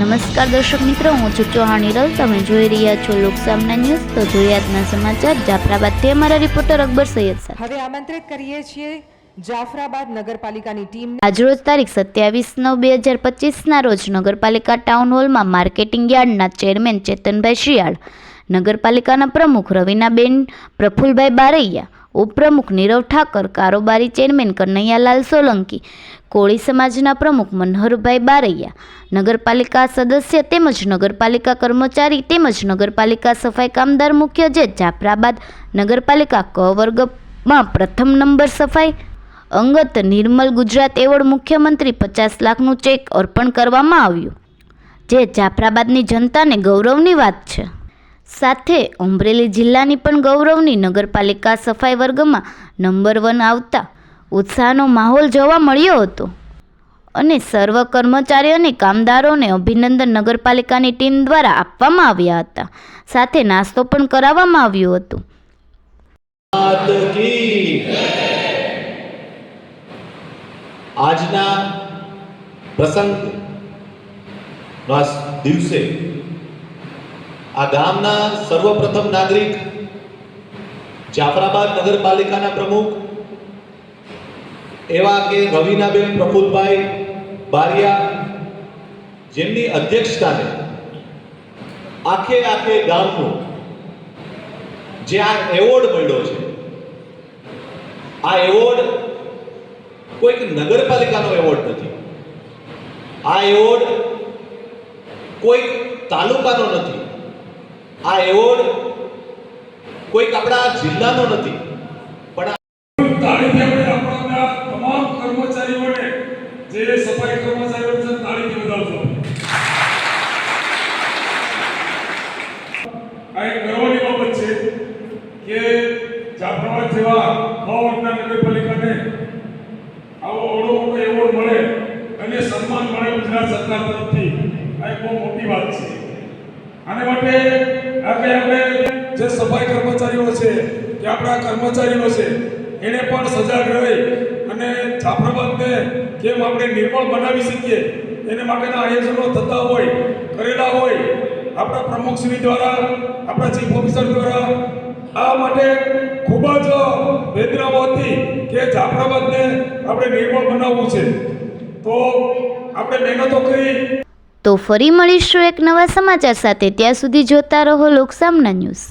નમસ્કાર દર્શક મિત્રો હું છું ચૌહાણ નિરલ તમે જોઈ રહ્યા છો લોકસામના ન્યૂઝ. તો જોઈએ સમાચાર. જાફરાબાદથી અમારા રિપોર્ટર અકબર સૈયદ સાથે હવે આમંત્રિત કરીએ છીએ જાફરાબાદ નગરપાલિકાની ટીમ આજરોજ તારીખ સત્યાવીસ નવ બે હજાર પચીસના રોજ નગરપાલિકા ટાઉન હોલમાં માર્કેટિંગ યાર્ડના ચેરમેન ચેતનભાઈ શિયાળ નગરપાલિકાના પ્રમુખ રવિનાબેન પ્રફુલભાઈ બારૈયા ઉપપ્રમુખ નીરવ ઠાકર કારોબારી ચેરમેન કનૈયાલાલ સોલંકી કોળી સમાજના પ્રમુખ મનહરભાઈ બારૈયા, નગરપાલિકા સદસ્ય તેમજ નગરપાલિકા કર્મચારી તેમજ નગરપાલિકા સફાઈ કામદાર મુખ્ય જે જાફરાબાદ નગરપાલિકા ક વર્ગમાં પ્રથમ નંબર સફાઈ અંગત નિર્મલ ગુજરાત એવોર્ડ મુખ્યમંત્રી પચાસ લાખનું ચેક અર્પણ કરવામાં આવ્યું. જે જાફરાબાદની જનતાને ગૌરવની વાત છે. સાથે અમરેલી જિલ્લાની પણ ગૌરવની નગરપાલિકા સફાઈ વર્ગમાં નંબર વન આવતા ઉત્સાહનો માહોલ જોવા મળ્યો હતો. અને સર્વ કર્મચારી અને કામદારોને અભિનંદન નગરપાલિકાની ટીમ દ્વારા આપવામાં આવ્યા હતા. સાથે નાસ્તો પણ કરાવવામાં આવ્યો હતો. આજના પ્રસંગ દિવસે આ ગામના સર્વપ્રથમ નાગરિક જાફરાબાદ નગરપાલિકાના પ્રમુખ એવા કે રવિનાબેન પ્રફુલભાઈ બારિયા જેમની અધ્યક્ષતાને આખે આખે ગામનું જે આ એવોર્ડ મળ્યો છે, આ એવોર્ડ કોઈક નગરપાલિકાનો એવોર્ડ નથી. આ એવોર્ડ કોઈક તાલુકાનો નથી. આ એવોર્ડ કોઈક આપણા જિલ્લાનો નથી પણ આ તાળીથી આપણે આપણા તમામ કર્મચારીઓને જે સફાઈ કર્મચારીઓ છે તાળીથી વધાવજો આ એક ગર્વની બાબત છે કે જાફરાબાદ જેવા ભાવના નગરપાલિકાને આવો ઓળો મોટો એવોર્ડ મળે અને સન્માન મળે ગુજરાત સરકાર તરફથી, આ એક બહુ મોટી વાત છે. આને માટે આપણે આપણે જે સફાઈ કર્મચારીઓ છે, કે આપણા કર્મચારીઓ છે, એને પણ સજાગ રહી અને જાફરાબાદને કેમ આપણે નિર્મળ બનાવી શકીએ, એને માટેના આયોજનો થતા હોય, કરેલા હોય, આપણા પ્રમુખશ્રી દ્વારા, આપણા ચીફ ઓફિસર દ્વારા, આ માટે ખૂબ જ વેદનાઓ હતી કે જાફરાબાદને આપણે નિર્મળ બનાવવું છે. તો આપણે મહેનતો કરી. તો ફરી મળીશું એક નવા સમાચાર સાથે. ત્યાં સુધી જોતા રહો લોકસામના ન્યૂઝ.